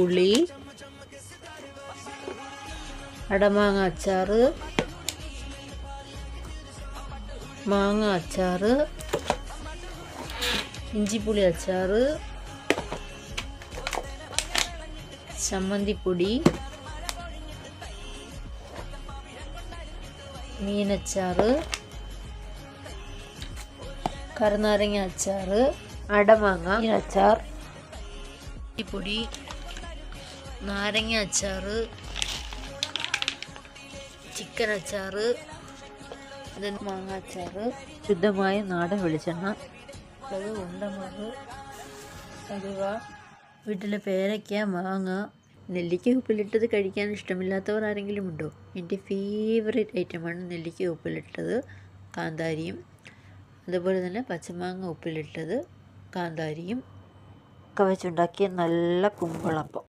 புளி அடமாங்காய் அச்சாறு மாங்காய் அச்சாறு இஞ்சி புளி அச்சாறு சம்மந்தி பொடி மீன் அச்சாறு கருநாரங்க அச்சாறு அடமாங்காய் அச்சார் பொடி നാരങ്ങ അച്ചാർ ചിക്കൻ അച്ചാർ മാങ്ങ അച്ചാർ ശുദ്ധമായ നാടൻ വെളിച്ചെണ്ണ അത് ഉണ്ടമുളക് കടുവ വീട്ടിലെ പേരയ്ക്ക മാങ്ങ നെല്ലിക്ക ഉപ്പിലിട്ടത് കഴിക്കാൻ ഇഷ്ടമില്ലാത്തവർ ആരെങ്കിലും ഉണ്ടോ? എന്റെ ഫേവറേറ്റ് ഐറ്റമാണ് നെല്ലിക്ക ഉപ്പിലിട്ടത് കാന്താരിയും അതുപോലെ തന്നെ പച്ചമാങ്ങ ഉപ്പിലിട്ടത് കാന്താരിയും ഒക്കെ വെച്ചുണ്ടാക്കിയ നല്ല കുമ്പളപ്പം.